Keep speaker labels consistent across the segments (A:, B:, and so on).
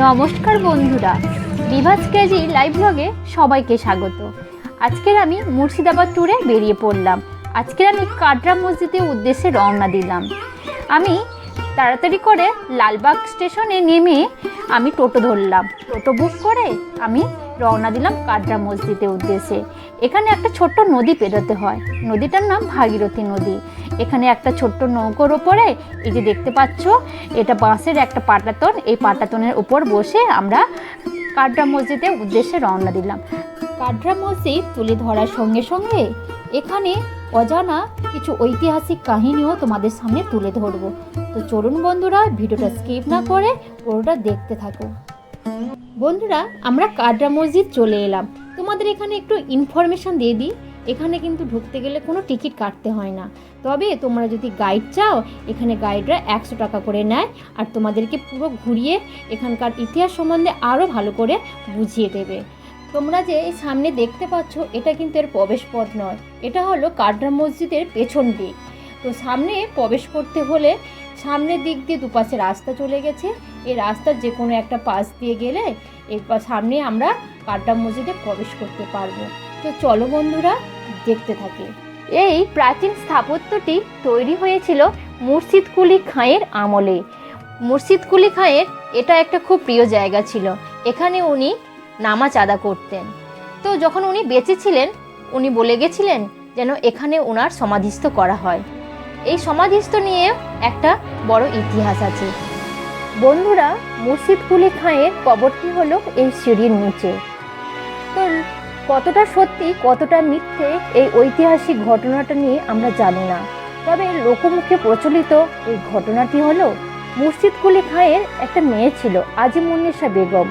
A: নমস্কার বন্ধুরা, Bibhas KG live ব্লগে সবাইকে স্বাগত। আজকের আমি মুর্শিদাবাদ ট্যুরে বেরিয়ে পড়লাম। আজকের আমি কাটরা মসজিদের উদ্দেশ্যে রওনা দিলাম। আমি তাড়াতাড়ি করে লালবাগ স্টেশনে নেমে আমি টোটো ধরলাম। টোটো বুক করে আমি রওনা দিলাম কাটরা মসজিদের উদ্দেশ্যে। এখানে একটা ছোট্ট নদী পেরোতে হয়। নদীটার নাম ভাগীরথী নদী। এখানে একটা ছোট্ট নৌকোর ওপরে এই যে দেখতে পাচ্ছ, এটা বাঁশের একটা পাটাতন। এই পাটাতনের উপর বসে আমরা কাটরা মসজিদের উদ্দেশ্যে রওনা দিলাম। কাটরা মসজিদ তুলে ধরার সঙ্গে সঙ্গে এখানে অজানা কিছু ঐতিহাসিক কাহিনীও তোমাদের সামনে তুলে ধরবো। তো চলুন বন্ধুরা, ভিডিওটা স্কিপ না করে পুরোটা দেখতে থাকো। বন্ধুরা, আমরা কাটরা মসজিদ চলে এলাম। তোমাদের এখানে একটু ইনফরমেশন দিয়ে দিই। এখানে কিন্তু ঢুকতে গেলে কোনো টিকিট কাটতে হয় না। তবে তোমরা যদি গাইড চাও, এখানে গাইডরা একশো টাকা করে নেয় আর তোমাদেরকে পুরো ঘুরিয়ে এখানকার ইতিহাস সম্বন্ধে আরও ভালো করে বুঝিয়ে দেবে। তোমরা যে সামনে দেখতে পাচ্ছ, এটা কিন্তু এর প্রবেশ পথ নয়। এটা হলো কাটরা মসজিদের পেছন দিক। তো সামনে প্রবেশ করতে হলে সামনের দিক দিয়ে দুপাশে রাস্তা চলে গেছে। এই রাস্তার যে কোনো একটা পাশ দিয়ে গেলে এরপর সামনে আমরা কাটরা মসজিদে প্রবেশ করতে পারব। তো চলো বন্ধুরা, দেখতে থাকি। এই প্রাচীন স্থাপত্যটি তৈরি হয়েছিল মুর্শিদ কুলি খাঁয়ের আমলে। মুর্শিদ কুলি খাঁয়ের এটা একটা খুব প্রিয় জায়গা ছিল। এখানে উনি নামাজ আদা করতেন। তো যখন উনি বেঁচে ছিলেন, উনি বলে গেছিলেন যেন এখানে ওনার সমাধিস্থ করা হয়। এই সমাধিস্থ নিয়ে একটা বড় ইতিহাস আছে। বন্ধুরা, মুর্শিদ কুলি খাঁয়ের কবরটি হলো এই সিঁড়ির নিচে। তো কতটা সত্যি, কতটা মিথ্যে এই ঐতিহাসিক ঘটনাটা নিয়ে আমরা জানি না। তবে লোকমুখে প্রচলিত এই ঘটনাটি হলো মুর্শিদ কুলি খাঁয়ের একটা মেয়ে ছিল আজিমুন্নেসা বেগম।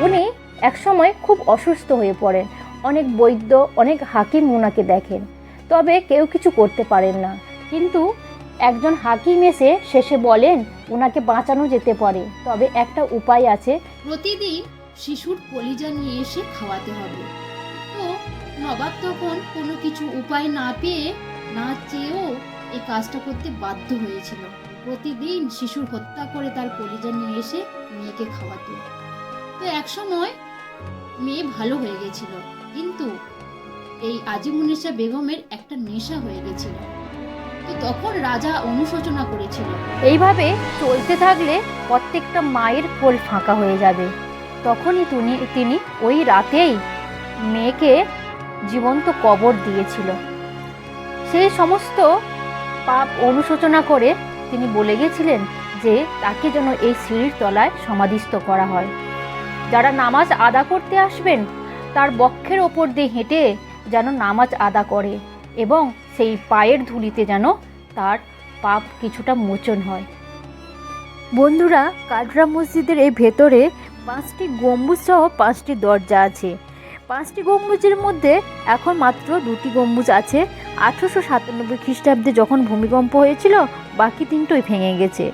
A: উনি একসময় খুব অসুস্থ হয়ে পড়েন। অনেক বৈদ্য, অনেক হাকিম ওনাকে দেখেন। তবে কেউ কিছু করতে পারেন না। কিন্তু একজন হাকিম এসে শেষে বলেন, ওনাকে বাঁচানো যেতে পারে। তবে একটা উপায় আছে।
B: প্রতিদিন শিশুর কলিজা নিয়ে এসে খাওয়াতে হবে। তো নবাব তখন কোনো কিছু উপায় না পেয়ে, না চেয়েও এই কাজটা করতে বাধ্য হয়েছিল। প্রতিদিন শিশুর হত্যা করে তার কলিজা নিয়ে এসে মেয়েকে খাওয়াতো। তো একসময় মেয়ে ভালো হয়ে গেছিল। কিন্তু এই আজিমুন্নেসা বেগমের একটা নেশা হয়ে গেছিল। তো তখন রাজা অনুশোচনা করেছিল।
A: এইভাবে চলতে থাকলে প্রত্যেকটা মায়ের কোল ফাঁকা হয়ে যাবে। তখনই তিনি তিনি ওই রাতেই মেয়েকে জীবন্ত কবর দিয়েছিল। সেই সমস্ত পাপ অনুশোচনা করে তিনি বলে গেছিলেন যে তাকে যেন এই সিঁড়ির তলায় সমাধিস্থ করা হয়। যারা নামাজ আদা করতে আসবেন, তার বক্ষের ওপর দিয়ে হেঁটে যেন নামাজ আদা করে এবং সেই পায়ের ধুলিতে যেন তার পাপ কিছুটা মোচন হয়। বন্ধুরা কাটরা মসজিদের এই ভেতরে পাঁচটি গম্বুজ সহ পাঁচটি দরজা আছে। পাঁচটি গম্বুজের মধ্যে এখন মাত্র দুটি গম্বুজ আছে। আঠেরোশো সাতানব্বই খ্রিস্টাব্দে যখন ভূমিকম্প হয়েছিল, বাকি তিনটোই ভেঙে গেছে।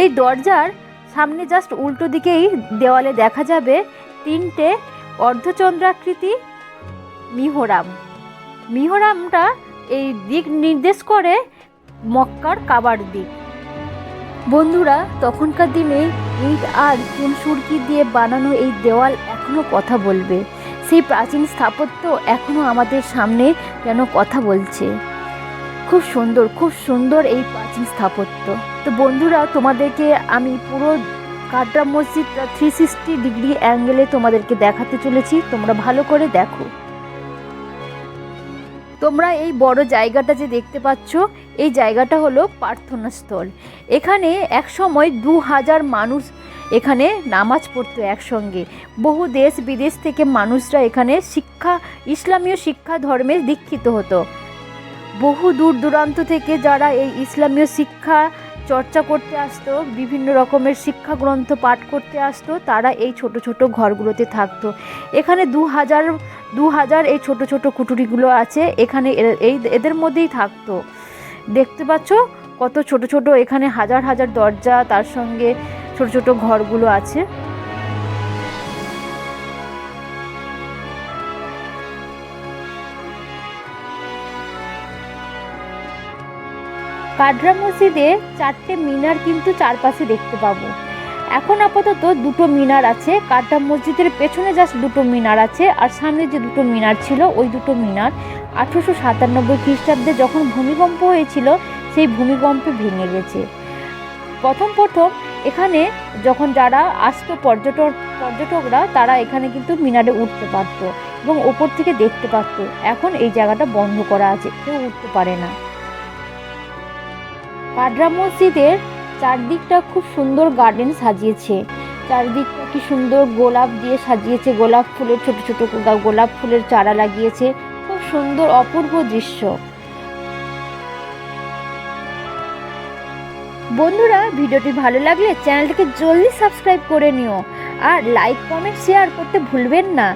A: এই দরজার সামনে জাস্ট উল্টো দিকেই দেওয়ালে দেখা যাবে তিনটে অর্ধচন্দ্রাকৃতি মিহরাম। মিহরামটা এই দিক নির্দেশ করে মক্কার কাবার দিক। বন্ধুরা, তখনকার দিনে ইট আর চুন সুরকি দিয়ে বানানো এই দেওয়াল এখনও কথা বলবে। সেই প্রাচীন স্থাপত্য এখনও আমাদের সামনে যেন কথা বলছে। খুব সুন্দর খুব সুন্দর এই প্রাচীন স্থাপত্য। তো বন্ধুরা, তোমাদেরকে আমি পুরো কাটরা মসজিদটা থ্রি সিক্সটি ডিগ্রি অ্যাঙ্গেলে তোমাদেরকে দেখাতে চলেছি। তোমরা ভালো করে দেখো। তোমরা এই বড় জায়গাটা যে দেখতে পাচ্ছ, এই জায়গাটা হলো প্রার্থনাস্থল। এখানে একসময় দু হাজার মানুষ এখানে নামাজ পড়তো একসঙ্গে। বহু দেশ বিদেশ থেকে মানুষরা এখানে শিক্ষা, ইসলামীয় শিক্ষা ধর্মে দীক্ষিত হতো। বহু দূর দূরান্ত থেকে যারা এই ইসলামীয় শিক্ষা চর্চা করতে আসতো, বিভিন্ন রকমের শিক্ষা গ্রন্থ পাঠ করতে আসতো, তারা এই ছোট ছোট ঘরগুলোতে থাকতো। এখানে দু হাজার দু হাজার এই ছোট ছোট কুটুরিগুলো আছে, এখানে এই, এদের মধ্যেই থাকতো। দেখতে পাচ্ছ কত ছোট ছোট, এখানে হাজার হাজার দরজা, তার সঙ্গে ছোট ছোট ঘরগুলো আছে। কাটরা মসজিদে চারটে মিনার কিন্তু চারপাশে দেখতে পাবো। এখন আপাতত দুটো মিনার আছে। কাটা মসজিদের পেছনে জাস্ট দুটো মিনার আছে আর সামনে যে দুটো মিনার ছিল, ওই দুটো মিনার আঠেরোশো সাতানব্বই খ্রিস্টাব্দে যখন ভূমিকম্প হয়েছিল, সেই ভূমিকম্পে ভেঙে গেছে। প্রথম প্রথম এখানে যখন যারা আসতো পর্যটক, পর্যটকরা, তারা এখানে কিন্তু মিনারে উঠতে পারতো এবং ওপর থেকে দেখতে পারতো। এখন এই জায়গাটা বন্ধ করা আছে, কেউ উঠতে পারে না। কাডরা মসজিদের চারদিকটা খুব সুন্দর গার্ডেন সাজিয়েছে। চারদিকটা কি সুন্দর গোলাপ দিয়ে সাজিয়েছে, গোলাপ ফুলের, ছোট ছোট গোলাপ ফুলের চারা লাগিয়েছে, খুব সুন্দর অপূর্ব দৃশ্য। বন্ধুরা, ভিডিওটি ভালো লাগলে চ্যানেলটিকে জলদি সাবস্ক্রাইব করে নিও। আর লাইক, কমেন্ট, শেয়ার করতে ভুলবেন না।